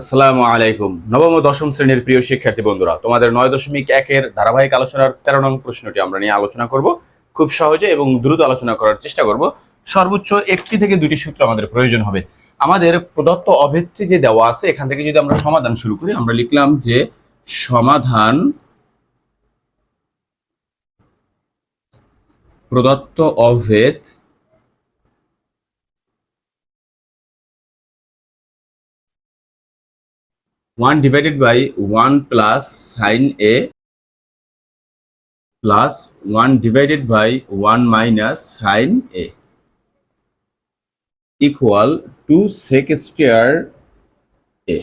আসসালামু আলাইকুম। নবম ও দশম শ্রেণির প্রিয় শিক্ষার্থী বন্ধুরা, তোমাদের নয় দশমিক একের ধারাবাহিক আলোচনার তেরো নং প্রশ্নটি আমরা নিয়ে আলোচনা করব। খুব সহজে এবং দ্রুত আলোচনা করার চেষ্টা করব। সর্বোচ্চ একটি থেকে দুটি সূত্র আমাদের প্রয়োজন হবে। আমাদের প্রদত্ত অভেদটি যে দেওয়া আছে, এখান থেকে যদি আমরা সমাধান শুরু করি, আমরা লিখলাম যে সমাধান প্রদত্ত অভেদ one divided by one plus sine A plus one divided by one minus sine A equal to sec square A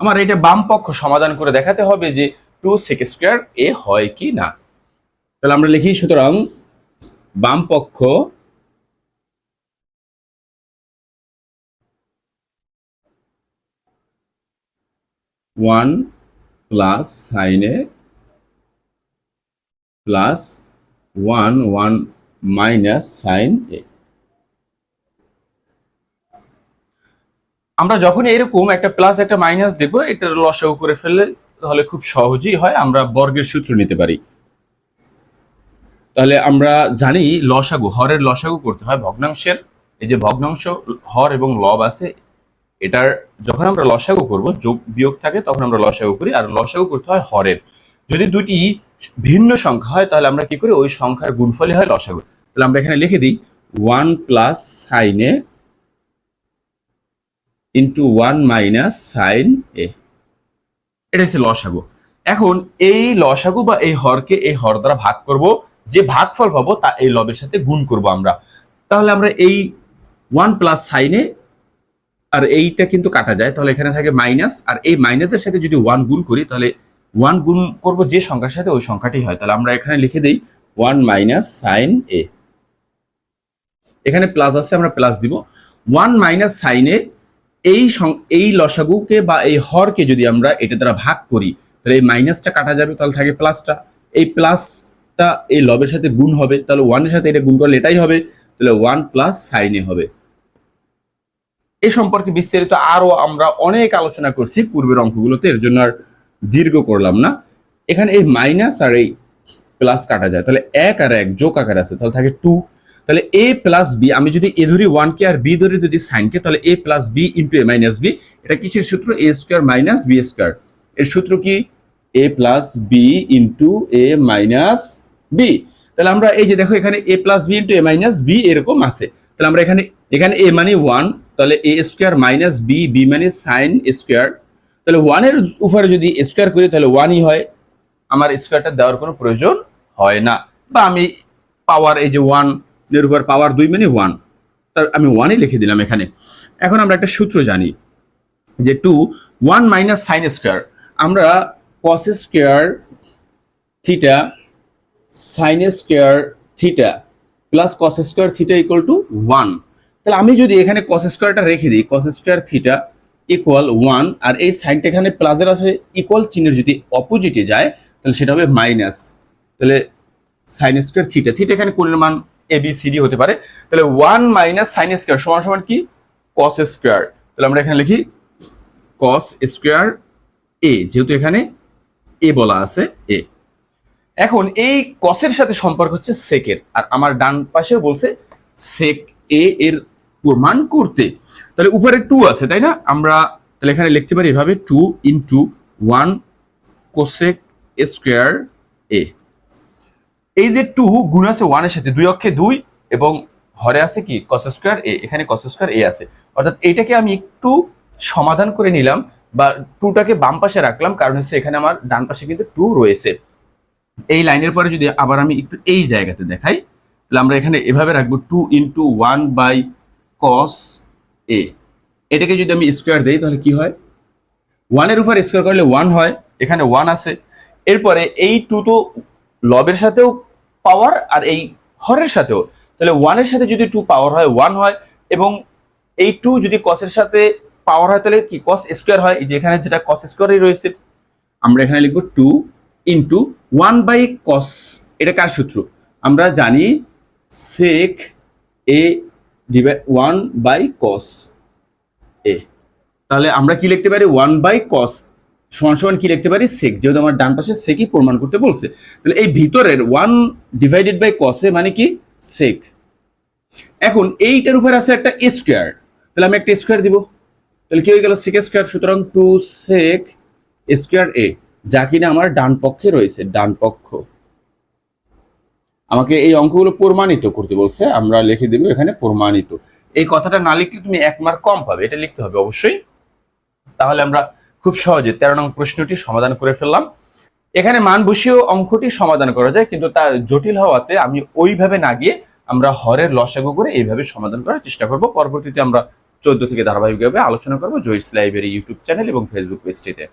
আমার এটা বাম পক্ষ সমাধান করে দেখাতে হবে যে টু সেক স্কোয়ার এ হয় কি না। তাহলে আমরা লিখি সুতরাং বাম পক্ষ one plus sine plus one one minus sine A. আমরা যখন এরকম একটা প্লাস, একটা মাইনাস দেখব, এটা লসাগু করে ফেললে তাহলে খুব সহজেই হয়, আমরা বর্গের সূত্র নিতে পারি। তাহলে আমরা জানি লসাগু, হরের লসাগু করতে হয় ভগ্নাংশের। এই যে ভগ্নাংশ, হর এবং লব আছে এটার যখন আমরা লসাগু করব, যোগ বিয়োগ থাকে, তখন আমরা লসাগু করি, আর লসাগু করতে হয় হরের। যদি দুটি ভিন্ন সংখ্যা হয়, তাহলে আমরা কি করি? ওই সংখ্যার গুণফলই হয় লসাগু। তাহলে আমরা এখানে লিখে দিই ওয়ান প্লাস সাইনে into one minus sine A এটা হচ্ছে লসাগু। এখন এই লসাগু বা এই হরকে এই হর দ্বারা ভাগ করব, যে ভাগফল পাবো, তা এই লবের সাথে গুণ করব আমরা। তাহলে আমরা এই ওয়ান প্লাস সাইনে আর এইটা কিন্তু কাটা যায়। তাহলে এখানে থাকে মাইনাস আর এই মাইনাসের সাথে যদি ওয়ান গুণ করি, তাহলে ওয়ান গুণ করব যে সংখ্যার সাথে, ওই সংখ্যাটি হয়। তাহলে আমরা এখানে লিখে দিই ওয়ান মাইনাস সাইন এ এখানে প্লাস আছে, আমরা প্লাস দিব। ওয়ান মাইনাস সাইনে এই সং- এই লসাগুকে বা এই হরকে যদি আমরা এটা দ্বারা ভাগ করি, তাহলে এই মাইনাসটা কাটা যাবে, তাহলে থাকে প্লাসটা এই প্লাসটা এই লবের সাথে গুণ হবে, তাহলে ওয়ানের সাথে এটা গুণ করলে এটাই হবে, তাহলে ওয়ান প্লাস সাইনে হবে। এ সম্পর্কে বিস্তারিত আরও আমরা অনেক আলোচনা করছি পূর্বের অঙ্কগুলোতে, এর জন্য আর দীর্ঘ করলাম না। এখানে এই মাইনাস আর এই প্লাস কাটা যায়। তাহলে এক আর এক যোগ আকার আছে, তাহলে থাকে টু তাহলে এ প্লাস বি আমি যদি এ ধরি ওয়ান কে আর বি ধরি যদি সাইনকে তাহলে A plus B into A minus B এটা কিসের সূত্র? A square minus B square এর সূত্র কি? A plus B into A minus B তাহলে আমরা এই যে দেখো, এখানে A plus B into A minus B এরকম আছে। তাহলে আমরা এখানে এখানে এ মানে ওয়ান তাহলে A square minus B B মানে সাইন স্কোয়ার তাহলে ওয়ানের উপরে যদি স্কোয়ার করি, তাহলে ওয়ানই হয়। আমার স্কোয়ারটা দেওয়ার কোনো প্রয়োজন হয় না। বা আমি পাওয়ার এই যে ওয়ানের উপর পাওয়ার দুই মানে ওয়ান তার আমি ওয়ানই লিখে দিলাম এখানে। এখন আমরা একটা সূত্র জানি যে two one minus sine square আমরা cos square theta sine square theta plus cos square theta equal to one তাহলে আমি যদি এখানে কস স্কোয়ারটা রেখে দিই cos square theta equal one আর এই সাইনটা এখানে প্লাসের আছে ইকুয়াল চিহ্নের যদি অপোজিটে যায়, তাহলে সেটা হবে মাইনাস তাহলে সাইন স্কোয়ার থিটা থিটা এখানে কোণের মান এ বি সি ডি হতে পারে। তাহলে ওয়ান মাইনাস সাইন স্কোয়ার সমান সমান কি? কস স্কোয়ার তাহলে আমরা এখানে লিখি কস স্কোয়ার এ যেহেতু এখানে এ বলা আছে এ এখন এই কসের সাথে সম্পর্ক হচ্ছে সেকের আর আমার ডান পাশেও বলছে সেক এ এর প্রমাণ করতে। তাহলে উপরে টু আছে, তাই না? আমরা তাহলে এখানে লিখতে পারি এভাবে two into one cosec square A এই যে টু গুণ আছে ওয়ানের সাথে, দুই অক্ষে দুই এবং হরে আছে কি? কস স্কোয়ার এ এখানে কস স্কোয়ার এ আছে। অর্থাৎ এইটাকে আমি একটু সমাধান করে নিলাম বা টুটাকে বাম পাশে রাখলাম, কারণ হচ্ছে এখানে আমার ডান পাশে কিন্তু টু রয়েছে। এই লাইনের পরে যদি আবার আমি একটু এই জায়গাতে দেখাই, তাহলে আমরা এখানে এভাবে রাখব two into one by cos A এটাকে যদি আমি স্কোয়ার দিই, তাহলে কি হয়? ওয়ানের উপর স্কোয়ার করলে ওয়ান হয়, এখানে ওয়ান আছে। এরপরে এই টু তো লবের সাথেও পাওয়ার আর এই হরের সাথেও। তাহলে ওয়ানের সাথে যদি টু পাওয়ার হয় ওয়ান হয়, এবং এই টু যদি কসের সাথে পাওয়ার হয়, তাহলে কি? কস স্কোয়ার হয়। এই যে এখানে যেটা কস স্কোয়ারই রয়েছে, আমরা এখানে লিখব two into one by cos এটা কার সূত্র? আমরা জানি সেক এ ওয়ান বাই কস এ তাহলে আমরা কি লিখতে পারি? ওয়ান বাই কস সমান সমান কি লিখতে পারি? সেক যেহেতু আমার ডান পাশে সেকই প্রমাণ করতে বলছে। তাহলে এই ভিতরের ওয়ান ডিভাইডেড বাই কসে মানে কি? সেক এখন এইটার উপর আছে একটা স্কোয়ার তাহলে আমি একটা স্কোয়ার দিব। তাহলে কি হয়ে গেল? সেক স্কোয়ার সুতরাং টু সেক স্কোয়ার এ যা কিনা আমার ডান পক্ষে রয়েছে, ডান পক্ষ। আমাকে এই অঙ্কগুলো প্রমাণিত করতে বলছে, আমরা লিখে দেব এখানে প্রমাণিত। এই কথাটা না লিখলে তুমি এক মার্ক কম পাবে, এটা লিখতে হবে অবশ্যই। তাহলে আমরা খুব সহজে তেরো নং প্রশ্নটি সমাধান করে ফেললাম। এখানে মান বসিয়েও অঙ্কটি সমাধান করা যায়, কিন্তু তার জটিল হওয়াতে আমি ওইভাবে না গিয়ে আমরা হরের লসাগু করে এইভাবে সমাধান করার চেষ্টা করব। পরবর্তীতে আমরা চোদ্দ থেকে ধারাবাহিকভাবে আলোচনা করব জয়স লাইব্রেরি ইউটিউব চ্যানেল এবং ফেসবুক পেজটিতে।